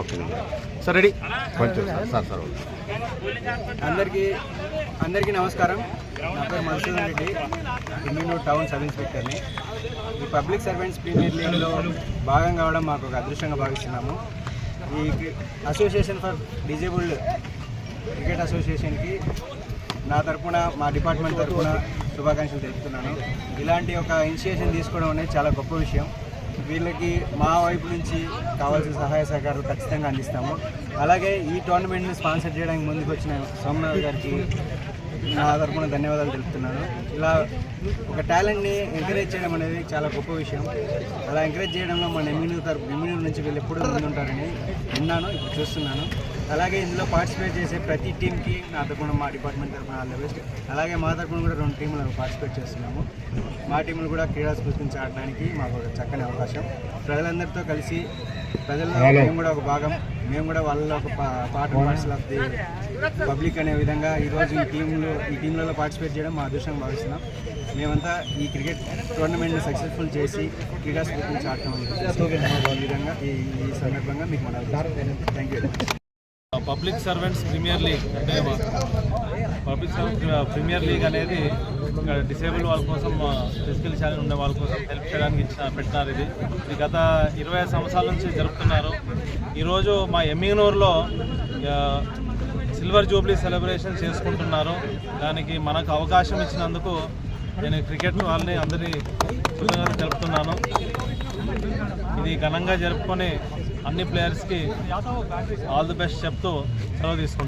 Okay. Sir ready? కొంచెం sir sir. అందరికీ అందరికీ నమస్కారం. నా పేరు Madhusudan Reddy. Indian town sub ఇన్స్పెక్టర్ని. ఈ పబ్లిక్ సర్వెంట్స్ ప్రీమియర్ లీగ్లో భాగం కావడం మాకు ఒక అదృష్టంగా భావిస్తున్నాము. ఈ అసోసియేషన్ ఫర్ డిజేబుల్డ్ క్రికెట్ అసోసియేషన్కి నా తరపున మా డిపార్ట్మెంట్ తరపున శుభాకాంక్షలు తెలుపుతున్నాను. ఇలాంటి ఒక ఇనిషియేషన్ తీసుకోవడం అనేది చాలా గొప్ప విషయం. వీళ్ళకి మా వైపు నుంచి కావాల్సిన సహాయ సహకారాలు ఖచ్చితంగా అందిస్తాము. అలాగే ఈ టోర్నమెంట్ని స్పాన్సర్ చేయడానికి ముందుకు వచ్చిన సోమనాథ్ గారికి నా తరపున ధన్యవాదాలు తెలుపుతున్నాను. ఇలా ఒక టాలెంట్ని ఎంకరేజ్ చేయడం అనేది చాలా గొప్ప విషయం. అలా ఎంకరేజ్ చేయడంలో మన ఎమ్మెన్యూ తరపు ఎమ్మెన్యూ నుంచి వీళ్ళు ఎప్పుడూ ముందుంటారని విన్నాను ఇప్పుడు చూస్తున్నాను. అలాగే ఇందులో పార్టిసిపేట్ చేసే ప్రతి టీంకి నా తరపున మా డిపార్ట్మెంట్ తరపున ఆల్ ద బెస్ట్ అలాగే మా తరపున కూడా రెండు టీంలు పార్టిసిపేట్ చేస్తున్నాము. మా టీంలు కూడా క్రీడా స్ఫూర్తించి ఆడడానికి మాకు ఒక చక్కని అవకాశం. ప్రజలందరితో కలిసి ప్రజల్లో మేము కూడా ఒక భాగం మేము కూడా వాళ్ళలో ఒక part parts of the public అనే విధంగా ఈరోజు ఈ టీంలో ఈ టీంలలో పార్టిసిపేట్ చేయడం మా అదృష్టం భావిస్తున్నాం. మేమంతా ఈ క్రికెట్ టోర్నమెంట్ని సక్సెస్ఫుల్ చేసి క్రీడా స్ఫూర్తించి ఆడటం ఈ విధంగా ఈ సందర్భంగా మీకు మన thank you public servants premier league అంటే పబ్లిక్ సర్వెంట్స్ ప్రీమియర్ లీగ్ అనేది ఇక్కడ డిసేబుల్ వాళ్ళ కోసం ఫిజికల్ ఛాలెంజ్ ఉండే వాళ్ళ కోసం హెల్ప్ చేయడానికి ఇచ్చిన పెట్టినారు ఇది. ఇది గత ఇరవై సంవత్సరాల నుంచి జరుపుతున్నారు. ఈరోజు మా ఎమ్మిగనూరులో సిల్వర్ జూబ్లీ సెలబ్రేషన్ చేసుకుంటున్నారు. దానికి మనకు అవకాశం ఇచ్చినందుకు నేను క్రికెట్ వాళ్ళని అందరినీ కృతజ్ఞతలు తెలుపుతున్నాను ఇది ఘనంగా జరుపుకొని అన్ని ప్లేయర్స్కి ఆల్ ది బెస్ట్ చెప్తూ సెలవు తీసుకుంటాం